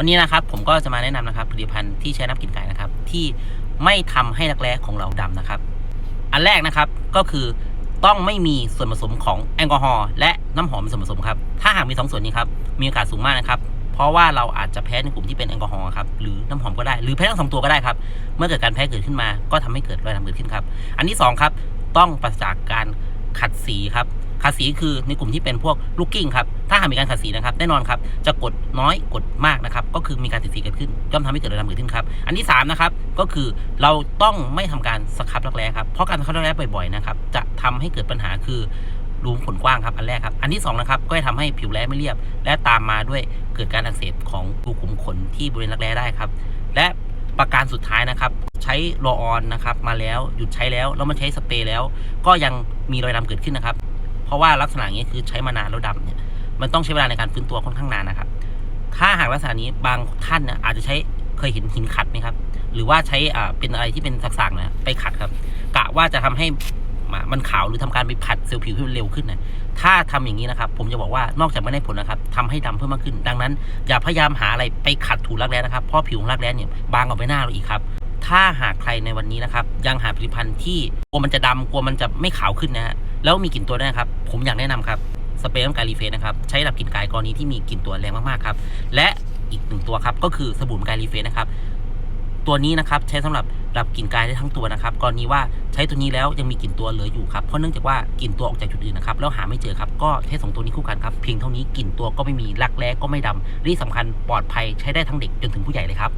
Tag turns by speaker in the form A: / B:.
A: วันนี้นะครับผมก็จะมาแนะนำนะครับผลิตภัณฑ์ที่ใช้น้ำกลิ่นไก่นะครับ ที่ไม่ทำให้รักแร้ของเราดำนะครับ อันแรกนะครับก็คือต้องไม่มีส่วนผสมของแอลกอฮอล์และน้ำหอมเป็นส่วนผสมครับ ถ้าหากมีสองส่วนนี้ครับมีโอกาสสูงมากนะครับ เพราะว่าเราอาจจะแพ้ในกลุ่มที่เป็นแอลกอฮอล์ครับหรือน้ำหอมก็ได้หรือแพ้ทั้งสองตัวก็ได้ครับ เมื่อเกิดการแพ้เกิดขึ้นมาก็ทำให้เกิดรอยดำเกิดขึ้นครับ อันที่สองครับต้องปราศจากการขัดสีครับขัดสีคือในกลุ่มที่เป็นพวกลูกกิ้งครับ หากมีการขัดสีนะครับแน่นอนครับจะกดน้อยกดมากนะครับก็คือมีการติดสีเกิดขึ้นย่อมทำให้เกิดรอยดำเกิดขึ้นครับอันที่3นะครับก็คือเราต้องไม่ทำการสครับรักแร้ครับเพราะการสครับรักแร้บ่อยๆนะครับจะทำให้เกิดปัญหาคือรูมขนกว้างครับอันแรกครับ อันที่สองนะครับก็จะทำให้ผิวแร้ไม่เรียบ และตามมาด้วยเกิดการอักเสบของรูขุมขนที่บริเวณรักแร้ได้ครับ และประการสุดท้ายนะครับ ใช้รลออนนะครับมาแล้วหยุดใช้แล้วแล้วมาใช้สเปรย์แล้ว ก็ยังมีรอยดำเกิดขึ้นนะครับ เพราะว่าลักษณะอย่างนี้คือใช้มานานแล้วดำเนี่ย มันต้องใช้เวลาในการฟื้นตัวค่อนข้างนานนะครับ ถ้าหากลักษณะนี้บางท่านเนี่ยอาจจะใช้เคยเห็นหินขัดไหมครับ หรือว่าใช้อ่าเป็นอะไรที่เป็นสักๆนะไปขัดครับ กะว่าจะทำให้มามันขาวหรือทำการไปผัดเซลล์ผิวให้มันเร็วขึ้นนะถ้าทำอย่างนี้นะครับ ผมจะบอกว่านอกจากไม่ได้ผลนะครับทำให้ดำเพิ่มมากขึ้น ดังนั้น อย่าพยายามหาอะไรไปขัดถูรักแร้นะครับเพราะผิวของรักแร้เนี่ยบางออกไปหน้าเราอีกครับถ้าหากใครในวันนี้นะครับ ยังหาผลิตภัณฑ์ที่กลัวมันจะดำกลัวมันจะไม่ขาวขึ้นนะฮะแล้วมีกลิ่นตัวด้วยนะครับ ผมอยากแนะนำครับ สเปรย์น้ำกายรีเฟสนะครับใช้ดับกลิ่นกายกรณีที่มีกลิ่นตัวแรงมากๆครับและอีกหนึ่งตัวครับก็คือสบู่กายรีเฟสนะครับตัวนี้นะครับใช้สำหรับดับกลิ่นกายได้ทั้งตัวนะครับกรณีว่าใช้ตัวนี้แล้วยังมีกลิ่นตัวเหลืออยู่ครับเพราะเนื่องจากว่ากลิ่นตัวออกจากจุดอื่นนะครับแล้วหาไม่เจอครับก็ใช้สองตัวนี้คู่กันครับเพียงเท่านี้กลิ่นตัวก็ไม่มีรักแร้ก็ไม่ดำและที่สำคัญปลอดภัยใช้ได้ทั้งเด็กจนถึงผู้ใหญ่เลยครับ